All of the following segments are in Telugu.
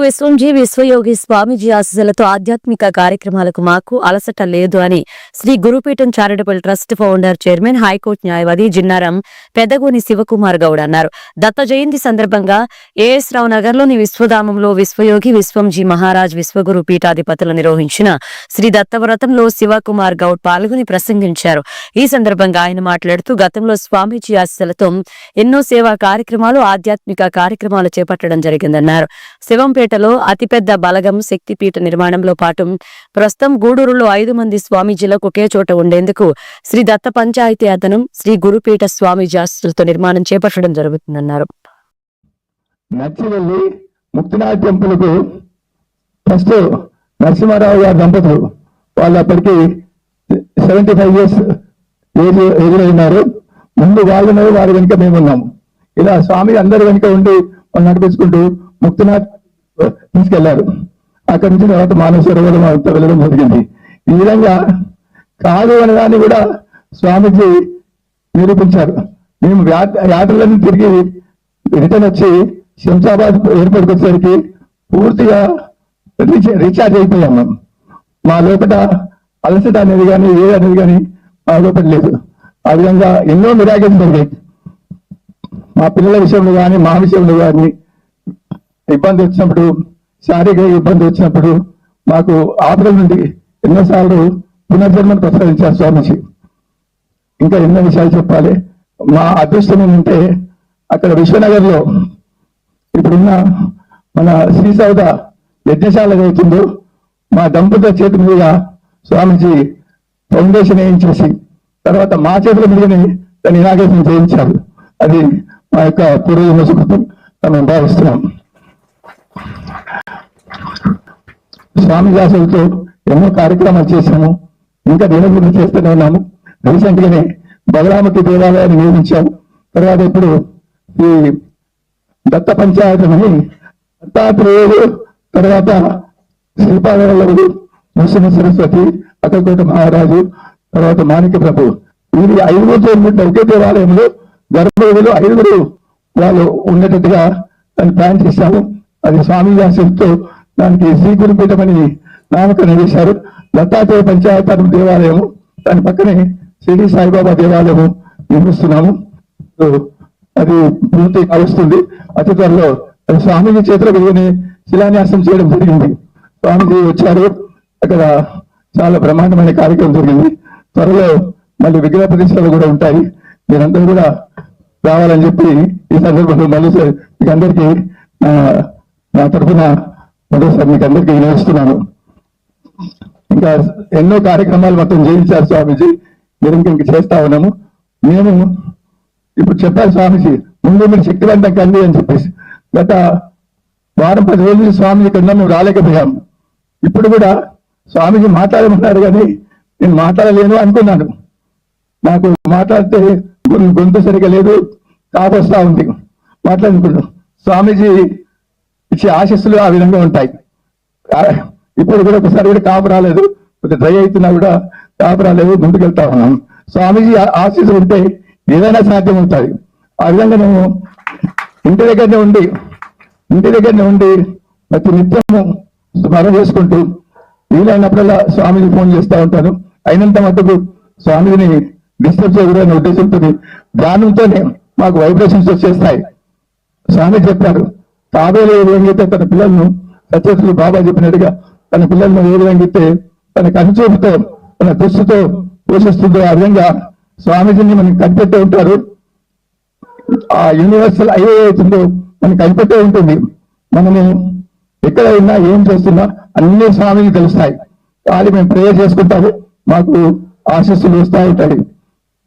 విశ్వంజీ విశ్వయోగి స్వామిజీ ఆశీస్సులతో ఆధ్యాత్మిక కార్యక్రమాలకు మాకు అలసట లేదు అని Shri Gurupeetham charitable trust founder chairman high court న్యాయవాది జిన్నారం పెదగోని శివకుమార్ గౌడ్ అన్నారు. దత్త జయంతి సందర్భంగా ఏఎస్ రావు నగర్లోని విశ్వధామంలో విశ్వయోగి విశ్వంజీ మహారాజ్ విశ్వగురు పీఠాధిపతులు నిర్వహించిన శ్రీ దత్తవ్రతంలో శివకుమార్ గౌడ్ పాల్గొని ప్రసంగించారు. ఈ సందర్భంగా ఆయన మాట్లాడుతూ గతంలో స్వామీజీ ఆశీస్సులతో ఎన్నో సేవా కార్యక్రమాలు ఆధ్యాత్మిక కార్యక్రమాలు చేపట్టడం జరిగిందన్నారు. శివంపేట శివంపేటలో అతిపెద్ద బలగం శక్తిపీఠ నిర్మాణంలో పాటు ప్రస్తుతం గూడూరులో ఐదు మంది స్వామీజీలకు ఒకే చోట ఉండేందుకు శ్రీ దత్త పంచాయతీ అతను శ్రీ గురుపీఠ స్వామీజీ ఆస్తులతో నిర్మాణం చేపట్టడం జరుగుతుందన్నారు. నచ్చి ముక్తినాథ్ టెంపుల్కు ఫస్ట్ నరసింహారావు గారి దంపతులు వాళ్ళు అప్పటికి సెవెంటీ ఫైవ్ ఇయర్స్ ఏజ్ ఎదురైనారు ముందు వాళ్ళు ఉన్నారు వారి వెనుక మేము ఉన్నాము ఇలా స్వామి అందరి వెనుక ఉండి నడిపించుకుంటూ ముక్తినాథ్ తీసుకెళ్ళారు. అక్కడి నుంచి తర్వాత మానవ సరోవరం అంతా వెళ్ళడం జరిగింది. ఈ విధంగా కాదు అనడాన్ని కూడా స్వామీజీ నిరూపించారు. మేము యాత్రలన్నీ తిరిగి రిటర్న్ వచ్చి శంషాబాద్ ఎయిర్పోర్ట్కి వచ్చేసరికి పూర్తిగా రీఛార్జ్ అయిపోయాము మా లోపల అలసట అనేది కానీ ఏది అనేది కానీ మా లోపల లేదు. ఆ విధంగా ఎన్నో మిరాకిల్స్ జరిగాయి. మా పిల్లల విషయంలో కానీ మా విషయంలో కానీ ఇబ్బంది వచ్చినప్పుడు శారీరక ఇబ్బంది వచ్చినప్పుడు మాకు ఆపదల నుండి ఎన్నోసార్లు పునర్జన్మను ప్రసాదించారు స్వామిజీ. ఇంకా ఎన్నో విషయాలు చెప్పాలి. మా అదృష్టం ఏంటంటే అక్కడ విశ్వనగర్లో ఇప్పుడున్న మన శ్రీ సౌద యజ్ఞశాల అవుతుందో మా దంపతుల చేతి మీద స్వామిజీ ఫౌండేషన్ వేయించేసి తర్వాత మా చేతుల మీదనే దాన్ని ఇనాగేషన్ చేయించారు. అది మా యొక్క పూర్వజన్మ సుకృతం మేము భావిస్తున్నాం. స్వామి దాసులతో ఎన్నో కార్యక్రమాలు చేశాము. ఇంకా దినదిన చేస్తూనే ఉన్నాము. రీసెంట్గానే బలరామకి దేవాలయాన్ని నిర్మించాము. తర్వాత ఇప్పుడు ఈ దత్త పంచాయతీని దత్తాత్రేయుడు తర్వాత శిల్పాలయుడు నరసింహ సరస్వతి అక్కకోట మహారాజు తర్వాత మాణిక ప్రభు. వీరి ఐదుగురు ఉండే ఒకే దేవాలయంలో గర్భగుడిలో ఐదుగురు వాళ్ళు ఉన్నట్టుగా దాన్ని ప్లాన్ చేశాము. అది స్వామి వ్యాసులతో దానికి శ్రీ గురుపీఠం అని నామకరణం చేశారు. దత్తాత్రేయ పంచాయతీ దేవాలయము దాని పక్కనే షిరిడి సాయిబాబా దేవాలయము నిర్మిస్తున్నాము. అది పూర్తి కలుస్తుంది. అతి త్వరలో స్వామిజీ చేతిలో మీదనే శిలాన్యాసం చేయడం జరిగింది. స్వామిజీ వచ్చారు. అక్కడ చాలా బ్రహ్మాండమైన కార్యక్రమం జరిగింది. త్వరలో మళ్ళీ విగ్రహ ప్రతిష్టలు కూడా ఉంటాయి. మీరందరూ కూడా రావాలని చెప్పి ఈ సందర్భంలో మళ్ళీ మీకు అందరికీ ఆ, నా తరఫున మరోసారి మీకు అందరికీ వినిపిస్తున్నాను. ఇంకా ఎన్నో కార్యక్రమాలు మొత్తం చేయించారు స్వామీజీ. మీరు ఇంకా ఇంక చేస్తా ఉన్నాము. మేము ఇప్పుడు చెప్పారు స్వామీజీ ముందు మీరు శక్తివంతం కంది అని చెప్పేసి. గత వారం పది రోజులు స్వామి కింద మేము రాలేకపోయాము ఇప్పుడు కూడా స్వామీజీ మాట్లాడమన్నారు కానీ నేను మాట్లాడలేను అనుకున్నాను. నాకు మాట్లాడితే గొంతు సరిగా లేదు కాపొస్తా ఉంది. మాట్లాడుకుంటున్నాను స్వామీజీ ఇచ్చే ఆశస్సులు ఆ విధంగా ఉంటాయి. ఇప్పుడు కూడా ఒకసారి కూడా కాపు రాలేదు. కొద్దిగా డ్రై అవుతున్నా కూడా కాపు రాలేదు ముందుకెళ్తా ఉన్నాం. స్వామీజీ ఆశీస్సు ఉంటే ఏదైనా సాధ్యం అవుతుంది. ఆ విధంగా నేను ఇంటి దగ్గరనే ఉండి ఇంటి దగ్గరనే ఉండి ప్రతి నిత్యము స్మరణ చేసుకుంటూ వీలైనప్పుడల్లా స్వామికి ఫోన్ చేస్తూ ఉంటాను అయినంత మటుకు స్వామిని డిస్టర్బ్ చేయకూడదనే ఉద్దేశంతో ధ్యానంతోనే మాకు వైబ్రేషన్స్ వచ్చేస్తాయి. స్వామి చెప్పారు తాబేలు ఏ విధంగా అయితే తన పిల్లలను సత్యసులు బాబా చెప్పినట్టుగా తన పిల్లలను ఏ విధంగా అయితే తన కనుచూపుతో తన దృష్టితో పోషిస్తుందో ఆ విధంగా స్వామీజీని మనకి కనిపెట్టే ఉంటారు. ఆ యూనివర్సల్ ఐఏ అవుతుందో మనకి కనిపెట్టే ఉంటుంది. మనము ఎక్కడ ఉన్నా ఏం చేస్తున్నా అన్ని స్వామికి తెలుస్తాయి. కానీ మేము ప్రేయర్ చేసుకుంటాము. మాకు ఆశస్సులు వస్తూ ఉంటాయి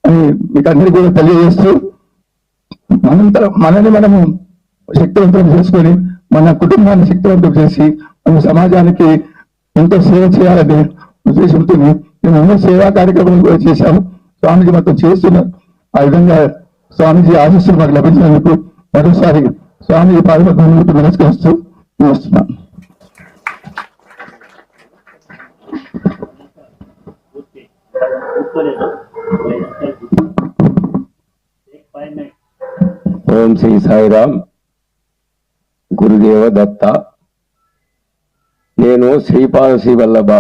అని మీకు అందరికీ కూడా తెలియజేస్తూ మనంతరం మనని మనము శక్తివంతం చేసుకొని మన కుటుంబాన్ని శక్తివంతం చేసి మన సమాజానికి ఎంతో సేవ చేయాలనే ఉద్దేశంతో మేము ఎన్నో సేవా కార్యక్రమాలు కూడా చేశాము. స్వామిజీ మొత్తం చేస్తున్న ఆ విధంగా స్వామిజీ ఆశస్సులు మాకు లభించినందుకు మరోసారి స్వామిజీ పాదపద్మకు నమస్కరిస్తూ వస్తున్నాను ఓం శ్రీ సాయిరామ్. గురుదేవ దత్త. నేను శ్రీపాదశ్రీ వల్లభ